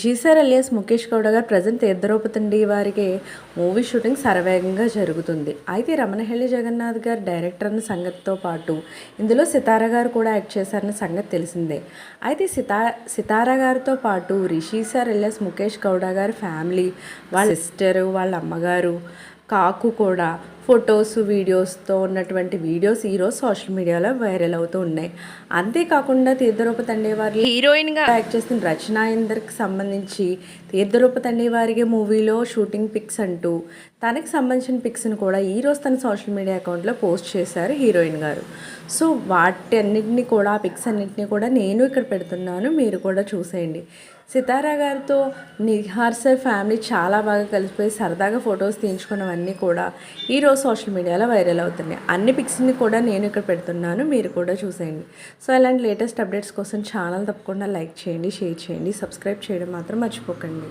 జీసార్ sir alias Mukesh Gowda garu present తీర్థరూపతండి వారికి movie shooting సరవేగంగా జరుగుతుంది. అయితే రమణహల్లి జగన్నాథ్ గారు డైరెక్టర్ అన్న సంగతితో పాటు ఇందులో సితార గారు కూడా యాక్ట్ చేశారన్న సంగతి తెలిసిందే. అయితే సితా సితార గారితో పాటు రిషి సార్ అలియాస్ ముఖేష్ గౌడ గారి ఫ్యామిలీ వాళ్ళ సిస్టరు వాళ్ళ అమ్మగారు కాకు కూడా ఫొటోస్ వీడియోస్తో ఉన్నటువంటి వీడియోస్ ఈరోజు సోషల్ మీడియాలో వైరల్ అవుతూ ఉన్నాయి. అంతేకాకుండా తీర్థరూప తండే వారి హీరోయిన్గా యాక్ట్ చేస్తున్న రచనా ఇందర్కి సంబంధించి తీర్థరూప తండే వారికి మూవీలో షూటింగ్ పిక్స్ అంటూ తనకి సంబంధించిన పిక్స్ని కూడా ఈరోజు తన సోషల్ మీడియా అకౌంట్లో పోస్ట్ చేశారు హీరోయిన్ గారు. సో వాటి అన్నింటినీ కూడా ఆ పిక్స్ అన్నింటినీ కూడా నేను ఇక్కడ పెడుతున్నాను. మీరు కూడా చూసేయండి. సితారా గారితో నిహార్ సార్ ఫ్యామిలీ చాలా బాగా కలిసిపోయి సరదాగా ఫొటోస్ తీయించుకున్నవన్నీ కూడా ఈరోజు సోషల్ మీడియాలో వైరల్ అవుతున్నాయి. అన్ని పిక్స్ని కూడా నేను ఇక్కడ పెడుతున్నాను. మీరు కూడా చూసేయండి. సో ఇలాంటి లేటెస్ట్ అప్డేట్స్ కోసం ఛానల్ తప్పకుండా లైక్ చేయండి షేర్ చేయండి సబ్స్క్రైబ్ చేయడం మాత్రం మర్చిపోకండి.